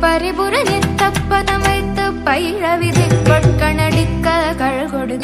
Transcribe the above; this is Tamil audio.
பரிபுர நித்தப்பதம் வைத்து பயிழ விதை பட்கணடிக்க கழகொடு